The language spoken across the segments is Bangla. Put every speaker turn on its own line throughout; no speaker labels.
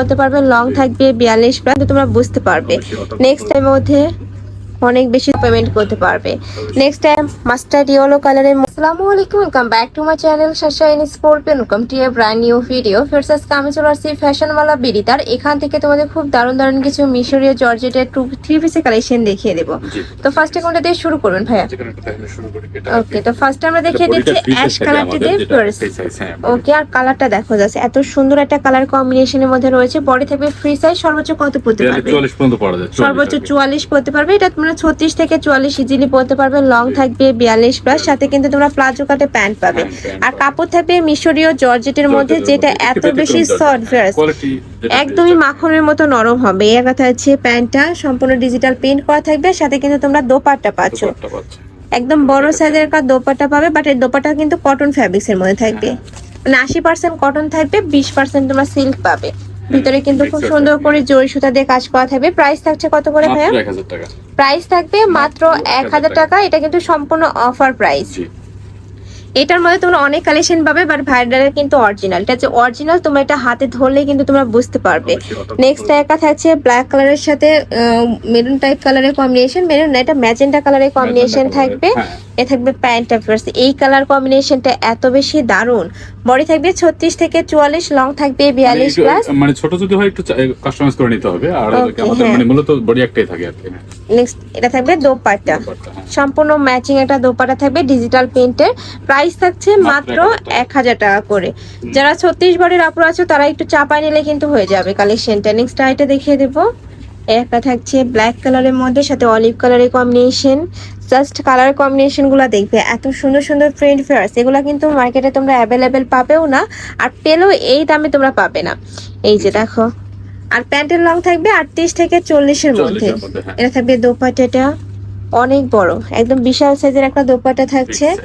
বলতে পারবে লং থাকবে, বিয়াল্লিশ প্লাস, তোমরা বুঝতে পারবে। নেক্সট টাইমের মধ্যে অনেক বেশি পেমেন্ট করতে পারবে। নেক্সট টাইম মাস্টার ইয়েলো কালারের আসসালামু আলাইকুম welcome back to my channel শাশাইন welcome to a brand new video আমি চলে আসছি ফ্যাশনওয়ালা বিডিতার এখান থেকে তোমাদের খুব দারুণ দারুণ কিছু মিশরীয় জর্জেটের টু থ্রি পিসের কালেকশন দেখিয়ে দেবো। তো ফার্স্টে কোনটা দিয়ে শুরু করবেন ভাইয়া? ওকে তো ফার্স্টে আমরা দেখিয়ে দিচ্ছি অ্যাশ কালারটি দিয়ে ফার্স্ট
হ্যাঁ,
ওকে আর কালারটা দেখো যাচ্ছে এত সুন্দর একটা কালার কম্বিনেশনের মধ্যে রয়েছে। বডি থাকবে ফ্রি সাইজ সর্বোচ্চ কত পড়তে পারবে? সর্বোচ্চ চুয়াল্লিশ পড়তে পারবে এটা তোমরা ছত্রিশ থেকে চুয়াল্লিশ ইজিলি পড়তে পারবে। লং থাকবে বিয়াল্লিশ প্লাস সাথে কিন্তু তোমরা প্লাজো কাটে প্যান্ট পাবে। আর কাপড় থাকবে মিশরীয় জর্জেটের মধ্যে যেটা এত বেশি সফট একদমই মাখনের মতো নরম হবে। এর কথা হচ্ছে প্যান্টটা সম্পূর্ণ ডিজিটাল প্রিন্ট করা থাকবে। সাথে কিন্তু তোমরা দোপাট্টা পাচ্ছ। একদম বড় সাইজের একটা দোপাট্টা পাবে বাট এই দোপাট্টা কিন্তু কটন ফ্যাব্রিক্স এর মধ্যে থাকবে। মানে আশি পার্সেন্ট কটন থাকবে বিশ পার্সেন্ট তোমরা সিল্ক পাবে। ভিতরে কিন্তু খুব সুন্দর করে জরি সুতা দিয়ে কাজ করা থাকবে। প্রাইস থাকছে কত করে ভাইয়া? প্রাইস থাকবে মাত্র এক হাজার টাকা। এটা কিন্তু সম্পূর্ণ অফার প্রাইস এটার মধ্যে তোমরা অনেক কালেকশন পাবে বাট ভাইডারের কিন্তু অরিজিনাল এটা হচ্ছে অরিজিনাল তোমরা এটা হাতে ধরলে কিন্তু তোমরা বুঝতে পারবে। নেক্সট একা থাকছে ব্ল্যাক কালারের সাথে মেরুন টাইপ কালারের কম্বিনেশন মেরুন না এটা ম্যাজেন্টা কালারের কম্বিনেশন থাকবে।
হ্যাঁ।
এ থাকবে প্যান্টটা ফার্স্ট এই কালার কম্বিনেশনটা এত বেশি দারুণ। বডি থাকবে ছত্রিশ থেকে চুয়াল্লিশ লং থাকবে বিয়াল্লিশ
মানে
প্লাস
মানে ছোট যদি হয় একটু কাস্টমাইজ করে নিতে হবে। আর আমাদের
হ্যাঁ।
মানে মূলত বডি একটাই থাকে আর কি।
নেক্সট এটা থাকবে দোপাট্টা।
হ্যাঁ।
সম্পূর্ণ ম্যাচিং একটা দোপাটা থাকবে ডিজিটাল প্রিন্টের প্রাইস থাকছে মাত্র এক হাজার টাকা। করে। যারা ছত্রিশ বারের আপুর আছে তারা একটু চাপায় নিলে কিন্তু হয়ে যাবে কালেকশনটা নেক্সট আইটা দেখিয়ে দেবো। একটা থাকছে ব্ল্যাক কালারের মধ্যে সাথে অলিভ কালারের কম্বিনেশন জাস্ট কালার কম্বিনেশনগুলা দেখবে। এত সুন্দর সুন্দর প্রিন্ট ফেয়ার্স এগুলা কিন্তু মার্কেটে তোমরা অ্যাভেলেবেল পাবেও না আর পেলেও এই দামে তোমরা পাবে না। এই যে দেখো। আর প্যান্টের লং থাকবে আটত্রিশ থেকে চল্লিশের মধ্যে।
হ্যাঁ।
এটা থাকবে দোপাটাটা অনেক বড়। একদম বিশাল সাইজের একটা দোপাটা থাকছে।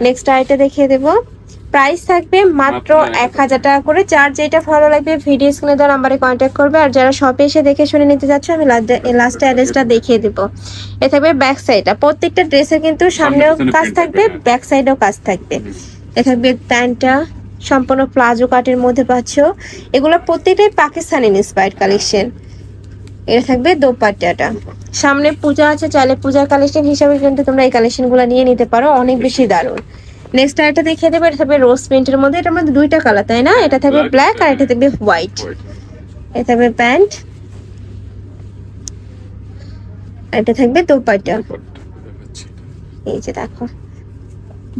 নেক্সট আইটা দেখিয়ে দেবো। প্রাইস থাকবে মাত্র এক হাজার টাকা করে। যার যেটা ভালো লাগবে ভিডিও স্ক্রিনে দেওয়া নাম্বারে কন্ট্যাক্ট করবে। আর যারা শপে এসে দেখে শুনে নিতে যাচ্ছ আমি লাস্ট অ্যাড্রেসটা দেখিয়ে দেবো। এ থাকবে ব্যাক সাইডটা প্রত্যেকটা ড্রেসের কিন্তু সামনেও কাজ থাকবে। ব্যাক সাইডেও কাজ থাকবে। এ থাকবে প্যান্টটা সম্পূর্ণ প্লাজো কাটের মধ্যে পাচ্ছ। এগুলো প্রত্যেকটাই পাকিস্তানি ইন্সপায়ার্ড কালেকশন এটা থাকবে দোপাট্টাটা। সামনে পূজা আছে চাইলে পূজার কালেকশন হিসাবে কিন্তু তোমরা এই কালেকশনগুলো নিয়ে নিতে পারো। অনেক বেশি দারুণ। নেক্সট আরেকটা দেখিয়ে দেবে এটা থাকবে রোজ পেন্টের মধ্যে। এটার মধ্যে দুইটা কালার তাই না? এটা থাকবে ব্ল্যাক আর এটা থাকবে হোয়াইট এটা থাকবে প্যান্ট এটা থাকবে দোপাট্টা। এই যে দেখো।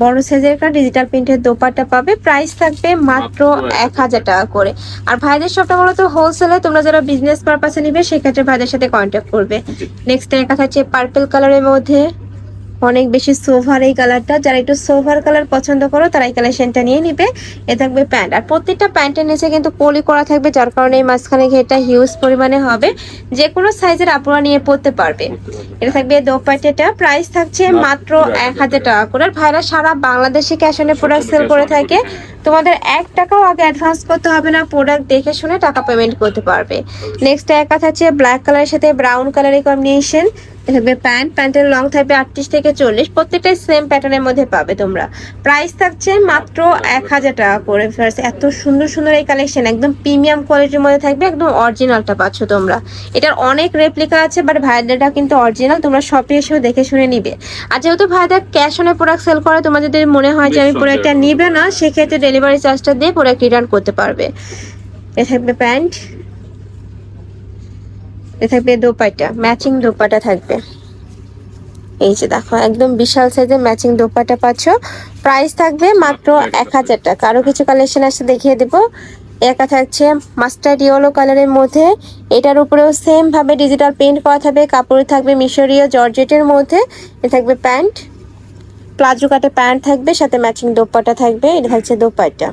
বড় সাইজের একটা ডিজিটাল প্রিন্টের দোপাট্টা পাবে। প্রাইস থাকবে মাত্র এক হাজার টাকা করে। আর ভাইদের সবটা মূলত হোলসেলে তোমরা যারা বিজনেস পারপাসে নিবে সেক্ষেত্রে ভাইদের সাথে কন্ট্যাক্ট করবে। নেক্সট কথা হচ্ছে পার্পল কালারের মধ্যে। অনেক বেশি সোভার এই কালারটা যারা একটু সোভার কালার পছন্দ করো তারা এই কালেকশনটা নিয়ে নিবে। এ থাকবে প্যান্ট আর প্রত্যেকটা প্যান্টের নিচে কিন্তু পলি করা থাকবে যার কারণে এই মাঝখানে ঘেরটা হিউজ পরিমাণে হবে। যে কোনো সাইজের আপুরা নিয়ে পড়তে পারবে। এটা থাকবে দোপাট্টাটা। প্রাইস থাকছে মাত্র এক হাজার টাকা করে। আর ভাইরা সারা বাংলাদেশে ক্যাশ অনে প্রোডাক্ট সেল করে থাকে। তোমাদের এক টাকাও আগে অ্যাডভান্স করতে হবে না। প্রোডাক্ট দেখে শুনে টাকা পেমেন্ট করতে পারবে। নেক্সট এক হচ্ছে ব্ল্যাক কালারের সাথে ব্রাউন কালারের কম্বিনেশন থাকবে প্যান্ট। প্যান্টের লং থাকবে আটত্রিশ থেকে চল্লিশ। প্রত্যেকটাই সেম প্যাটার্নের মধ্যে পাবে তোমরা। প্রাইস থাকছে মাত্র এক হাজার টাকা করে এত সুন্দর সুন্দর এই কালেকশন একদম প্রিমিয়াম কোয়ালিটির মধ্যে থাকবে একদম অরিজিনালটা পাচ্ছ তোমরা। এটার অনেক রেপ্লিকা আছে বাট ভাইদেরটা কিন্তু অরিজিনাল তোমরা শপে এসেও দেখে শুনে নিবে। আর যেহেতু ভাইদের ক্যাশ অনে প্রোডাক্ট সেল করে তোমার যদি মনে হয় যে আমি প্রোডাক্টটা নিবে না সেক্ষেত্রে ডেলিভারি চার্জটা দিয়ে প্রোডাক্ট রিটার্ন করতে পারবে। এ থাকবে প্যান্ট। এ থাকবে দোপাটা ম্যাচিং দোপাট্টা থাকবে। এই যে দেখো, একদম বিশাল সাইজের ম্যাচিং দোপাট্টা পাচ্ছ। প্রাইস থাকবে মাত্র এক হাজার টাকা। আরও কিছু কালেকশন আসছে দেখিয়ে দেবো। একা থাকছে মাস্টার্ড ইয়েলো কালারের মধ্যে। এটার উপরেও সেম ভাবে ডিজিটাল প্রিন্ট করা থাকবে। কাপড় থাকবে মিশরীয় জর্জেটের মধ্যে। এ থাকবে প্যান্ট। প্লাজো কাটে প্যান্ট থাকবে, সাথে ম্যাচিং দোপাট্টা থাকবে। এটা থাকছে দোপাট্টা।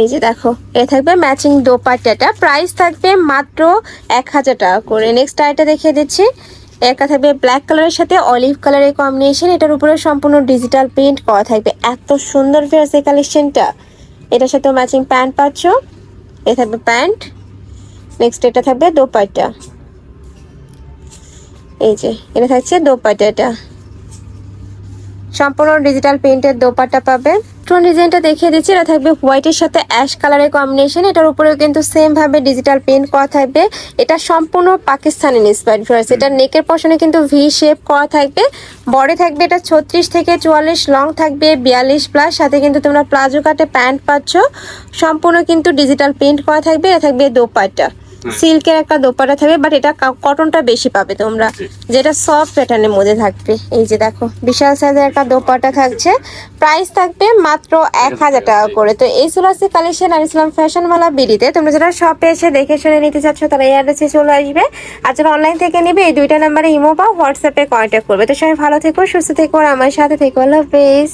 এই যে দেখো, এ থাকবে ম্যাচিং দোপাট্টাটা। প্রাইস থাকবে মাত্র এক হাজার টাকা করে। নেক্সট আইটা দেখিয়ে দিচ্ছি। একা থাকবে ব্ল্যাক কালারের সাথে অলিভ কালারের কম্বিনেশন এটার উপরে সম্পূর্ণ ডিজিটাল প্রিন্ট করা থাকবে। এত সুন্দর ফেয়ার্স এই কালেকশনটা এটার সাথে ম্যাচিং প্যান্ট পাচ্ছ। এ থাকবে প্যান্ট নেক্সট এটা থাকবে দোপাট্টা। এই যে, এটা থাকছে দোপাট্টাটা। সম্পূর্ণ ডিজিটাল প্রিন্টের দোপাট্টা পাবে। টোন ডিজাইনটা দেখিয়ে দিচ্ছি, এটা থাকবে হোয়াইটের সাথে অ্যাশ কালারের কম্বিনেশন এটার উপরেও কিন্তু সেম ভাবে ডিজিটাল প্রিন্ট করা থাকবে। এটা সম্পূর্ণ পাকিস্তানি ইন্সপায়ার্ড ফ্লার্স এটা নেকের পশনে কিন্তু ভি শেপ করা থাকবে। বডি থাকবে এটা ছত্রিশ থেকে চুয়াল্লিশ লং থাকবে বিয়াল্লিশ প্লাস সাথে কিন্তু তোমরা প্লাজো কাটে প্যান্ট পাচ্ছ। সম্পূর্ণ কিন্তু ডিজিটাল প্রিন্ট করা থাকবে। এটা থাকবে দোপাট্টা। সিল্কের একটা দোপাটা থাকবে বাট এটা কটনটা বেশি পাবে তোমরা। যেটা সফট প্যাটার্নের মধ্যে থাকবে। এই যে দেখো বিশাল সাইজের একটা দোপাটা থাকছে। প্রাইস থাকবে মাত্র এক হাজার টাকা করে। তো এই সুলাসি কালেকশন আর ইসলাম ফ্যাশনওয়ালা বিডিতে তোমরা যারা শপে এসে দেখে শুনে নিতে চাচ্ছ তারা এই অ্যাড্রেসে চলে আসবে। আর যারা অনলাইন থেকে নেবে এই দুইটা নাম্বারে ইমো বা হোয়াটসঅ্যাপে কন্ট্যাক্ট করবে। তো সবাই ভালো থেকো সুস্থ থেকো আর আমার সাথে থেকো। আল্লাহ হাফেজ।